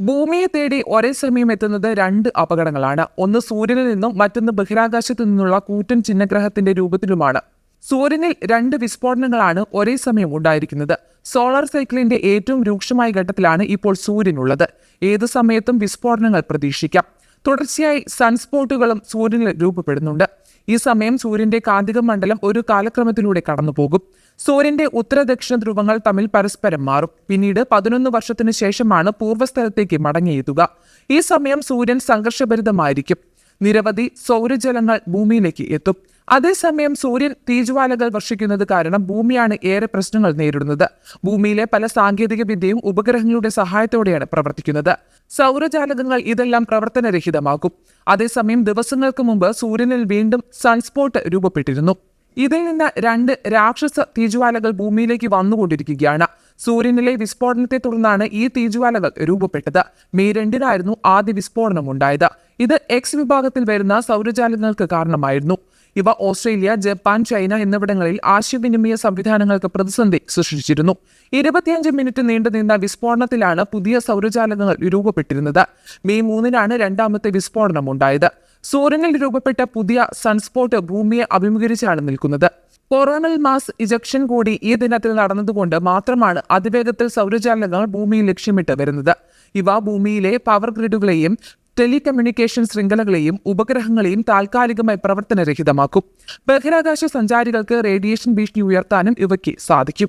ഭൂമിയെ തേടി ഒരേ സമയം എത്തുന്നത് രണ്ട് അപകടങ്ങളാണ്. ഒന്ന് സൂര്യനിൽ നിന്നും മറ്റൊന്ന് ബഹിരാകാശത്തു നിന്നുള്ള കൂറ്റൻ ചിഹ്നഗ്രഹത്തിന്റെ രൂപത്തിലുമാണ്. സൂര്യനിൽ രണ്ട് വിസ്ഫോടനങ്ങളാണ് ഒരേ സമയം ഉണ്ടായിരിക്കുന്നത്. സോളാർ സൈക്കിളിന്റെ ഏറ്റവും രൂക്ഷമായ ഘട്ടത്തിലാണ് ഇപ്പോൾ സൂര്യനുള്ളത് ഏത് സമയത്തും വിസ്ഫോടനങ്ങൾ പ്രതീക്ഷിക്കാം. തുടർച്ചയായി സൺസ്പോട്ടുകളും സൂര്യനിൽ രൂപപ്പെടുന്നുണ്ട്. ഈ സമയം സൂര്യന്റെ കാന്തിക മണ്ഡലം ഒരു കാലക്രമത്തിലൂടെ കടന്നുപോകും. സൂര്യന്റെ ഉത്തര ദക്ഷിണ ധ്രുവങ്ങൾ തമ്മിൽ പരസ്പരം മാറും. പിന്നീട് പതിനൊന്ന് വർഷത്തിനു ശേഷമാണ് പൂർവസ്ഥലത്തേക്ക് മടങ്ങിയെത്തുക. ഈ സമയം സൂര്യൻ സംഘർഷഭരിതമായിരിക്കും. നിരവധി സൗരജലങ്ങൾ ഭൂമിയിലേക്ക് എത്തും. അതേസമയം സൂര്യൻ തീജ്വാലകൾ വർഷിക്കുന്നത് കാരണം ഭൂമിയാണ് ഏറെ പ്രശ്നങ്ങൾ നേരിടുന്നത്. ഭൂമിയിലെ പല സാങ്കേതിക വിദ്യയും ഉപഗ്രഹങ്ങളുടെ സഹായത്തോടെയാണ് പ്രവർത്തിക്കുന്നത്. സൗരജാലകങ്ങൾ ഇതെല്ലാം പ്രവർത്തനരഹിതമാക്കും. അതേസമയം ദിവസങ്ങൾക്ക് മുമ്പ് സൂര്യനിൽ വീണ്ടും സൺസ്പോട്ട് രൂപപ്പെട്ടിരുന്നു. ഇതിൽ നിന്ന് രണ്ട് രാക്ഷസ തീജ്വാലകൾ ഭൂമിയിലേക്ക് വന്നുകൊണ്ടിരിക്കുകയാണ്. സൂര്യനിലെ വിസ്ഫോടനത്തെ തുടർന്നാണ് ഈ തീജ്വാലകൾ രൂപപ്പെട്ടത്. മെയ് രണ്ടിനായിരുന്നു ആദ്യ വിസ്ഫോടനം ഉണ്ടായത്. ഇത് എക്സ് വിഭാഗത്തിൽ വരുന്ന സൗരജാലങ്ങൾക്ക് കാരണമായിരുന്നു. ഇവ ഓസ്ട്രേലിയ ജപ്പാൻ ചൈന എന്നിവിടങ്ങളിൽ ആശയവിനിമയ സംവിധാനങ്ങൾക്ക് പ്രതിസന്ധി സൃഷ്ടിച്ചിരുന്നു. ഇരുപത്തിയഞ്ച് മിനിറ്റ് നീണ്ടുനിന്ന വിസ്ഫോടനത്തിലാണ് പുതിയ സൗരജാലകങ്ങൾ രൂപപ്പെട്ടിരുന്നത്. മെയ് മൂന്നിനാണ് രണ്ടാമത്തെ വിസ്ഫോടനം ഉണ്ടായത്. സൂര്യനിൽ രൂപപ്പെട്ട പുതിയ സൺസ്പോട്ട് ഭൂമിയെ അഭിമുഖീകരിച്ചാണ് നിൽക്കുന്നത്. കൊറോണൽ മാസ് ഇജക്ഷൻ കൂടി ഈ ദിനത്തിൽ നടന്നതുകൊണ്ട് മാത്രമാണ് അതിവേഗത്തിൽ സൗരജാലകങ്ങൾ ഭൂമിയിൽ ലക്ഷ്യമിട്ട് വരുന്നത്. ഇവ ഭൂമിയിലെ പവർ ഗ്രിഡുകളെയും ടെലികമ്മ്യൂണിക്കേഷൻ ശൃംഖലകളെയും ഉപഗ്രഹങ്ങളെയും താൽക്കാലികമായി പ്രവർത്തനരഹിതമാക്കും. ബഹിരാകാശ സഞ്ചാരികൾക്ക് റേഡിയേഷൻ ഭീഷണി ഉയർത്താനും ഇവയ്ക്ക് സാധിക്കും.